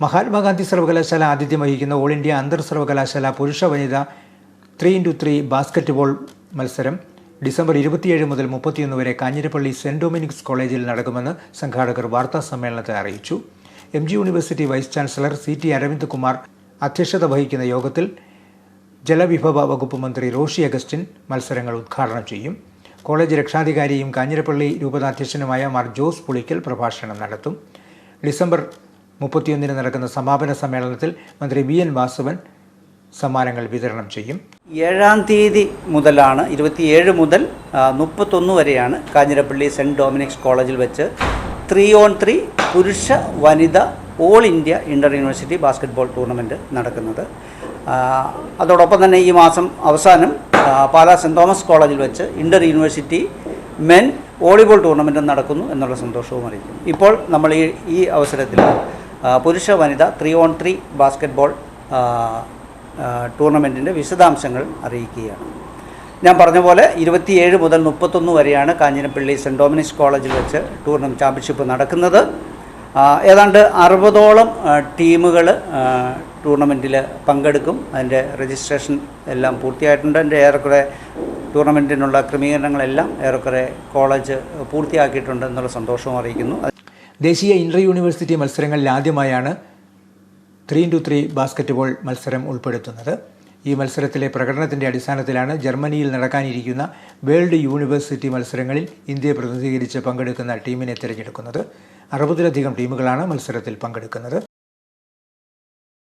മഹാത്മാഗാന്ധി സർവകലാശാല ആതിഥ്യം വഹിക്കുന്ന all India അന്തർ സർവകലാശാല പുരുഷ വനിത ത്രീ ഇന്റു ത്രീ ബാസ്ക്കറ്റ്ബോൾ മത്സരം ഡിസംബർ ഇരുപത്തിയേഴ് മുതൽ മുപ്പത്തിയൊന്ന് വരെ കാഞ്ഞിരപ്പള്ളി സെന്റ് ഡൊമിനിക്സ് കോളേജിൽ നടക്കുമെന്ന് സംഘാടകർ വാർത്താ സമ്മേളനത്തിൽ അറിയിച്ചു. M G university vice chancellor C T Aravind Kumar അധ്യക്ഷത വഹിക്കുന്ന യോഗത്തിൽ ജലവിഭവ വകുപ്പ് മന്ത്രി റോഷി അഗസ്റ്റിൻ മത്സരങ്ങൾ ഉദ്ഘാടനം ചെയ്യും. കോളേജ് രക്ഷാധികാരിയും കാഞ്ഞിരപ്പള്ളി രൂപതാധ്യക്ഷനുമായ മാർ ജോസ് പുളിക്കൽ പ്രഭാഷണം നടത്തും. ഡിസംബർ മുപ്പത്തിയൊന്നിന് നടക്കുന്ന സമാപന സമ്മേളനത്തിൽ മന്ത്രി വി എൻ വാസവൻ സമ്മാനങ്ങൾ വിതരണം ചെയ്യും. ഏഴാം തീയതി മുതലാണ് ഇരുപത്തിയേഴ് മുതൽ മുപ്പത്തൊന്ന് വരെയാണ് കാഞ്ഞിരപ്പള്ളി സെന്റ് ഡൊമിനിക്സ് കോളേജിൽ വെച്ച് ത്രീ ഓൺ ത്രീ പുരുഷ വനിത all India inter university basketball tournament നടക്കുന്നത്. അതോടൊപ്പം തന്നെ ഈ മാസം അവസാനം പാലാ സെന്റ് തോമസ് കോളേജിൽ വെച്ച് inter university men volleyball tournament നടക്കുന്നു എന്നുള്ള സന്തോഷവും അറിയിക്കും. ഇപ്പോൾ നമ്മൾ ഈ ഈ അവസരത്തിൽ പുരുഷ വനിത ത്രീ ഓൺ ത്രീ ബാസ്ക്കറ്റ്ബോൾ ടൂർണമെന്റിന്റെ വിശദാംശങ്ങൾ അറിയിക്കുകയാണ്. ഞാൻ പറഞ്ഞ പോലെ ഇരുപത്തിയേഴ് മുതൽ മുപ്പത്തൊന്ന് വരെയാണ് കാഞ്ഞിരപ്പള്ളി സെന്റ് ഡൊമിനിക്സ് കോളേജിൽ വെച്ച് ടൂർണമെന്റ് ചാമ്പ്യൻഷിപ്പ് നടക്കുന്നത്. ഏതാണ്ട് അറുപതോളം ടീമുകൾ ടൂർണമെന്റിൽ പങ്കെടുക്കും. അതിന്റെ രജിസ്ട്രേഷൻ എല്ലാം പൂർത്തിയായിട്ടുണ്ട്. എന്റെ ഏറെക്കുറെ ടൂർണമെന്റിനുള്ള ക്രമീകരണങ്ങളെല്ലാം ഏറെക്കുറെ കോളേജ് പൂർത്തിയാക്കിയിട്ടുണ്ട് എന്നുള്ള സന്തോഷവും അറിയിക്കുന്നു. ദേശീയ ഇന്റർ യൂണിവേഴ്സിറ്റി മത്സരങ്ങളിൽ ആദ്യമായാണ് ത്രീ ഇന്റു ത്രീ ബാസ്ക്കറ്റ്ബോൾ മത്സരം ഉൾപ്പെടുത്തുന്നത്. ഈ മത്സരത്തിലെ പ്രകടനത്തിന്റെ അടിസ്ഥാനത്തിലാണ് ജർമ്മനിയിൽ നടക്കാനിരിക്കുന്ന വേൾഡ് യൂണിവേഴ്സിറ്റി മത്സരങ്ങളിൽ ഇന്ത്യയെ പ്രതിനിധീകരിച്ച് പങ്കെടുക്കുന്ന ടീമിനെ തിരഞ്ഞെടുക്കുന്നത്. അറുപതിലധികം ടീമുകളാണ് മത്സരത്തിൽ പങ്കെടുക്കുന്നത്.